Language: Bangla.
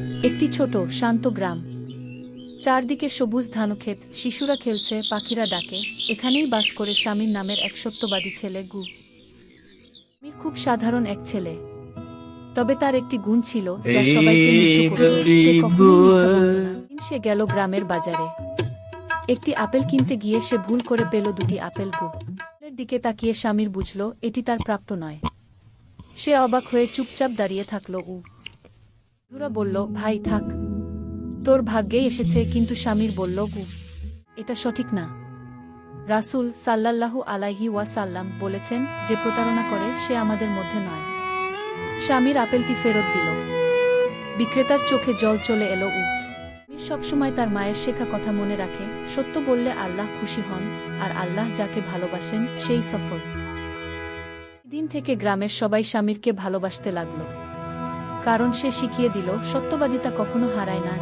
একটি ছোট শান্ত গ্রাম। চারদিকে সবুজ ধানক্ষেত শিশুরা খেলছে পাখিরা ডাকে। এখানেই বাস করে স্বামীর নামের এক সত্যবাদী ছেলে গু। স্বামীর খুব সাধারণ এক ছেলে। তবে তার একটি গুণ ছিল যা সবাইকে মুগ্ধ করত। সে কখনোই মিথ্যা বলতো না। একদিন সে গেল গ্রামের বাজারে। একটি আপেল কিনতে গিয়ে সে ভুল করে পেল দুটি আপেল গু। আপেলের দিকে তাকিয়ে স্বামীর বুঝল এটি তার প্রাপ্ত নয়। সে অবাক হয়ে চুপচাপ দাঁড়িয়ে থাকল উ। বন্ধুরা বলল, ভাই, থাক। তোর ভাগ্যেই এসেছে, কিন্তু স্বামীর বলল, গু, এটা সঠিক না। রাসূল সাল্লাল্লাহু আলাইহি ওয়াসাল্লাম বলেছেন, যে প্রতারণা করে, সে আমাদের মধ্যে নয়। স্বামীর আপেলটি ফেরত দিল। বিক্রেতার চোখে জল চলে এলো উ সবসময় তার মায়ের শেখা কথা মনে রাখে। সত্য বললে আল্লাহ খুশি হন, আর আল্লাহ যাকে ভালোবাসেন, সেই সফল। দিন থেকে গ্রামের সবাই স্বামীরকে ভালোবাসতে লাগল। কারণ সে শিখিয়ে দিল সত্যবাদিতা কখনো হারায় না।